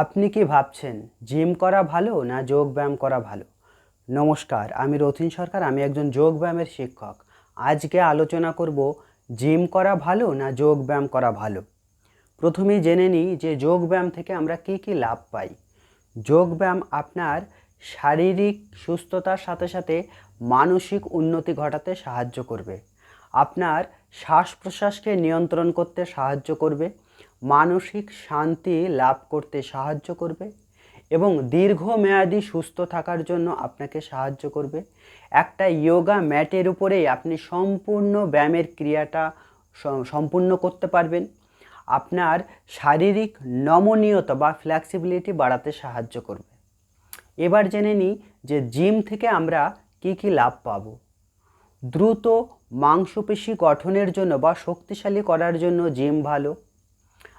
আপনি কি ভাবছেন, জিম করা ভালো না যোগ ব্যায়াম করা ভালো? নমস্কার, আমি রথিন সরকার, আমি একজন যোগ ব্যায়ামের শিক্ষক। আজকে আলোচনা করব, জিম করা ভালো না যোগ ব্যায়াম করা ভালো? প্রথমেই জেনে নিই যে যোগ ব্যায়াম থেকে আমরা কি কি লাভ পাই। যোগ ব্যায়াম আপনার শারীরিক সুস্থতার সাথে সাথে মানসিক উন্নতি ঘটাতে সাহায্য করবে। আপনার শ্বাস প্রশ্বাসকে নিয়ন্ত্রণ করতে সাহায্য করবে। মানসিক শান্তি লাভ করতে সাহায্য করবে এবং দীর্ঘমেয়াদী সুস্থ থাকার জন্য আপনাকে সাহায্য করবে। একটা যোগা ম্যাটের উপরেই আপনি সম্পূর্ণ ব্যায়ামের ক্রিয়াটা সম্পূর্ণ করতে পারবেন। আপনার শারীরিক নমনীয়তা বা ফ্লেক্সিবিলিটি বাড়াতে সাহায্য করবে। এবার জেনে নিই যে জিম থেকে আমরা কি কি লাভ পাবো। দ্রুত মাংসপেশি গঠনের জন্য বা শক্তিশালী করার জন্য জিম ভালো।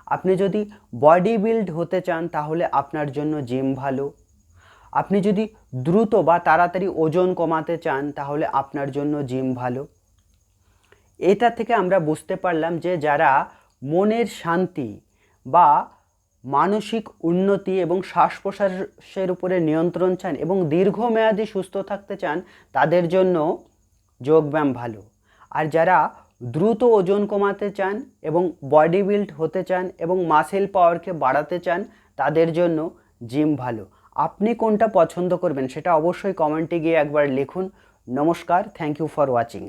আপনি যদি বডি বিল্ড হতে চান, তাহলে আপনার জন্য জিম ভালো। আপনি যদি দ্রুত বা তাড়াতাড়ি ওজন কমাতে চান, তাহলে আপনার জন্য জিম ভালো। এটা থেকে আমরা বুঝতে পারলাম যে যারা মনের শান্তি বা মানসিক উন্নতি এবং শ্বাস প্রশ্বাসের উপরে নিয়ন্ত্রণ চান এবং দীর্ঘমেয়াদী সুস্থ থাকতে চান, তাদের জন্য যোগব্যায়াম ভালো। আর যারা দ্রুত ওজন কমাতে চান এবং বডি বিল্ড হতে চান এবং মাসেল পাওয়ারকে বাড়াতে চান, তাদের জন্য জিম ভালো। আপনি কোনটা পছন্দ করবেন সেটা অবশ্যই কমেন্টে গিয়ে একবার লিখুন। নমস্কার, থ্যাংক ইউ ফর ওয়াচিং।